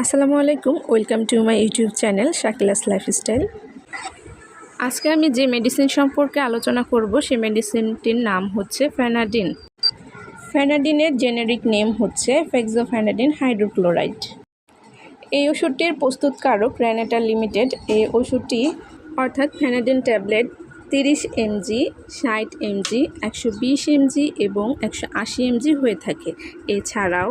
আসসালামু আলাইকুম, welcome to my YouTube channel Shakila's lifestyle. আজকে আমি যে মেডিসিন সম্পর্কে আলোচনা করব, সেই মেডিসিনটির নাম হচ্ছে ফ্যানাডিন ফ্যানাডিনের জেনেরিক নেম হচ্ছে ফেক্সোফ্যানাডিন হাইড্রোক্লোরাইড। এই ওষুধটির প্রস্তুতকারক র্যানেটা লিমিটেড, এই ওষুধটি অর্থাৎ ফ্যানাডিন ট্যাবলেট তিরিশ এমজি, ষাট এমজি, একশো বিশ এমজি এবং একশো আশি এমজি হয়ে থাকে। এছাড়াও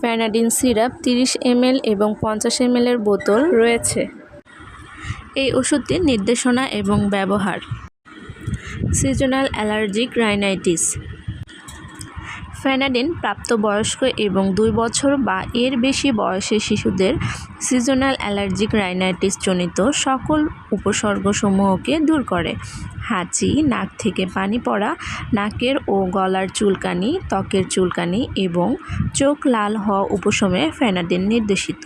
ফ্যানাডিন সিরাপ তিরিশ এমএল এবং পঞ্চাশ এমএলের বোতল রয়েছে। এই ওষুধটির নির্দেশনা এবং ব্যবহার। Seasonal allergic rhinitis. ফ্যানাডিন প্রাপ্তবয়স্ক এবং দুই বছর বা এর বেশি বয়সের শিশুদের সিজনাল অ্যালার্জিক রাইনাইটিস জনিত সকল উপসর্গসমূহকে দূর করে। হাঁচি, নাক থেকে পানি পড়া, নাকের ও গলার চুলকানি, ত্বকের চুলকানি এবং চোখ লাল হওয়া উপশমে ফ্যানাডিন নির্দেশিত।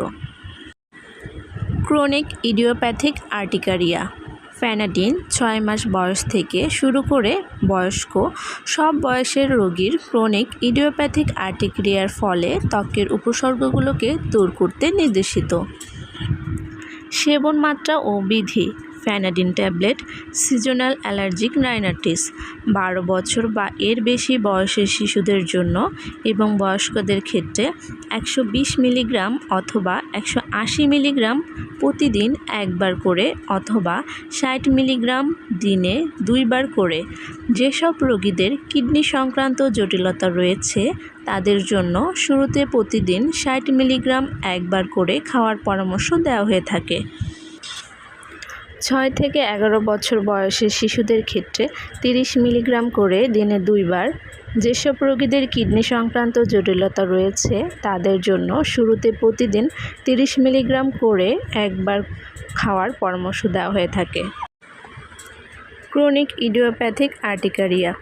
ক্রনিক ইডিওপ্যাথিক আর্টিকারিয়া ফ্যানাডিন ছয় মাস বয়স থেকে শুরু করে বয়স্ক, সব বয়সের রোগীর ক্রনিক ইডিওপ্যাথিক আর্টিক্রিয়ার ফলে ত্বকের উপসর্গগুলোকে দূর করতে নির্দেশিত। সেবন মাত্রা ও বিধি Fenadin tablet, seasonal allergic rhinitis. বারো বছর বা এর বেশি বয়সের শিশুদের জন্য এবং বয়স্কদের ক্ষেত্রে একশো বিশ মিলিগ্রাম অথবা একশো আশি মিলিগ্রাম প্রতিদিন একবার করে অথবা ষাট মিলিগ্রাম দিনে দুইবার করে। যেসব রোগীদের কিডনি সংক্রান্ত জটিলতা রয়েছে, তাদের জন্য শুরুতে প্রতিদিন ষাট মিলিগ্রাম একবার করে খাওয়ার পরামর্শ দেওয়া হয়ে থাকে। ছয় থেকে এগারো বছর বয়সের শিশুদের ক্ষেত্রে তিরিশ মিলিগ্রাম করে দিনে দুইবার। যেসব রোগীদের কিডনি সংক্রান্ত জটিলতা রয়েছে, তাদের জন্য শুরুতে প্রতিদিন তিরিশ মিলিগ্রাম করে একবার খাওয়ার পরামর্শ দেওয়া হয়ে থাকে। ক্রনিক ইডিওপ্যাথিক আর্টিকারিয়া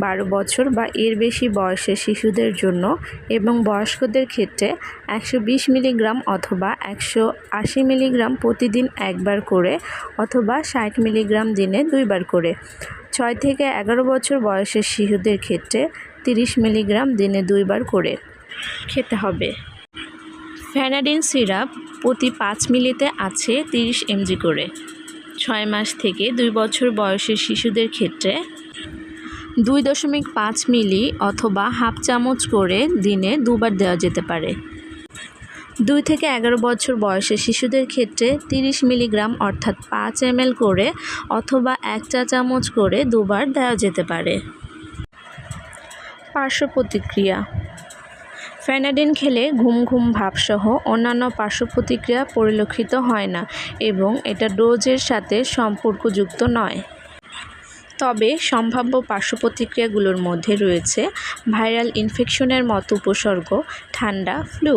বারো বছর বা এর বেশি বয়সের শিশুদের জন্য এবং বয়স্কদের ক্ষেত্রে একশো বিশ মিলিগ্রাম অথবা একশো আশি মিলিগ্রাম প্রতিদিন একবার করে অথবা ষাট মিলিগ্রাম দিনে দুইবার করে। ছয় থেকে এগারো বছর বয়সের শিশুদের ক্ষেত্রে তিরিশ মিলিগ্রাম দিনে দুইবার করে খেতে হবে। ফ্যানাডিন সিরাপ প্রতি পাঁচ মিলিতে আছে তিরিশ এমজি করে। ছয় মাস থেকে দুই বছর বয়সের শিশুদের ক্ষেত্রে দুই দশমিক পাঁচ মিলি অথবা হাফ চামচ করে দিনে দুবার দেওয়া যেতে পারে। দুই থেকে এগারো বছর বয়সে শিশুদের ক্ষেত্রে তিরিশ মিলিগ্রাম অর্থাৎ পাঁচ এমএল করে অথবা এক চা চামচ করে দুবার দেওয়া যেতে পারে। পার্শ্ব প্রতিক্রিয়া। ফ্যানাডিন খেলে ঘুম ঘুম ভাবসহ অন্যান্য পার্শ্ব প্রতিক্রিয়া পরিলক্ষিত হয় না এবং এটা ডোজের সাথে সম্পর্কযুক্ত নয়। তবে সম্ভাব্য পার্শ্ব প্রতিক্রিয়াগুলোর মধ্যে রয়েছে ভাইরাল ইনফেকশনের মতো উপসর্গ, ঠান্ডা, ফ্লু,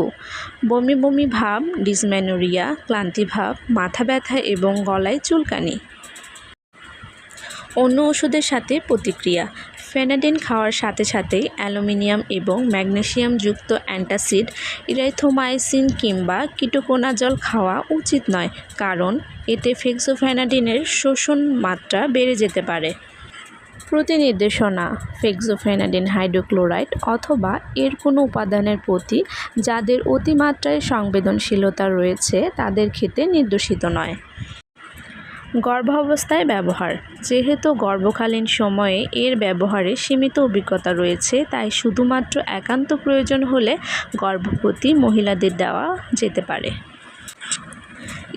বমি বমি ভাব, ডিসম্যানোরিয়া ক্লান্তিভাব মাথা ব্যথা এবং গলায় চুলকানি। অন্য ওষুধের সাথে প্রতিক্রিয়া, ফেনাডিন খাওয়ার সাথে সাথেই অ্যালুমিনিয়াম এবং ম্যাগনেসিয়ামযুক্ত অ্যান্টাসিড ইরাইথোমাইসিন কিংবা কিটোকোনাজল খাওয়া উচিত নয়, কারণ এতে ফেক্সোফেনাডিনের শোষণ মাত্রা বেড়ে যেতে পারে। প্রতিনির্দেশনা ফেক্সোফেনাডিন হাইড্রোক্লোরাইড অথবা এর কোনো উপাদানের প্রতি যাদের অতিমাত্রায় সংবেদনশীলতা রয়েছে তাদের ক্ষেত্রে নির্দেশিত নয়। গর্ভাবস্থায় ব্যবহার, যেহেতু গর্ভকালীন সময়ে এর ব্যবহারে সীমিত অভিজ্ঞতা রয়েছে, তাই শুধুমাত্র একান্ত প্রয়োজন হলে গর্ভবতী মহিলাদের দেওয়া যেতে পারে।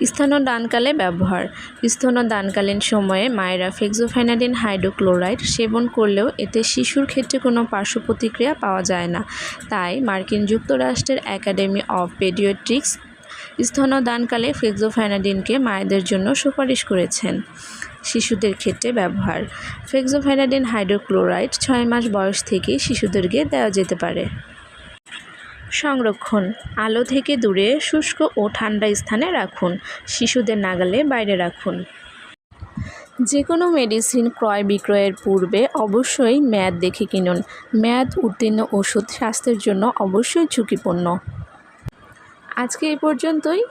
স্তনদানকালে ব্যবহার। স্তনদানকালীন সময়ে মায়েরা ফেক্সোফেনাডিন হাইড্রোক্লোরাইড সেবন করলেও এতে শিশুর ক্ষেত্রে কোনো পার্শ্ব প্রতিক্রিয়া পাওয়া যায় না। তাই মার্কিন যুক্তরাষ্ট্রের একাডেমি অফ পেডিয়াট্রিক্স স্তনদানকালে ফেক্সোফেনাডিনকে মায়েদের জন্য সুপারিশ করেছেন। শিশুদের ক্ষেত্রে ব্যবহার। ফেক্সোফেনাডিন হাইড্রোক্লোরাইড ছয় মাস বয়স থেকে শিশুদেরকে দেওয়া যেতে পারে। সংরক্ষণ। আলো থেকে দূরে, শুষ্ক ও ঠান্ডা স্থানে রাখুন। শিশুদের নাগালে বাইরে রাখুন। যে কোনো মেডিসিন ক্রয় বিক্রয়ের পূর্বে অবশ্যই মেয়াদ দেখে কিনুন। মেয়াদ উত্তীর্ণ ওষুধ স্বাস্থ্যের জন্য অবশ্যই ঝুঁকিপূর্ণ। আজকে এই পর্যন্তই।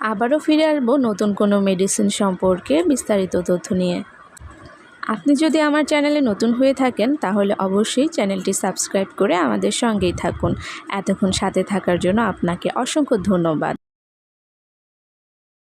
আবারও ফিরে আসব নতুন কোনো মেডিসিন সম্পর্কে বিস্তারিত তথ্য নিয়ে। আপনি যদি আমার চ্যানেলে নতুন হয়ে থাকেন, তাহলে অবশ্যই চ্যানেলটি সাবস্ক্রাইব করে আমাদের সঙ্গেই থাকুন। এতক্ষণ সাথে থাকার জন্য আপনাকে অসংখ্য ধন্যবাদ।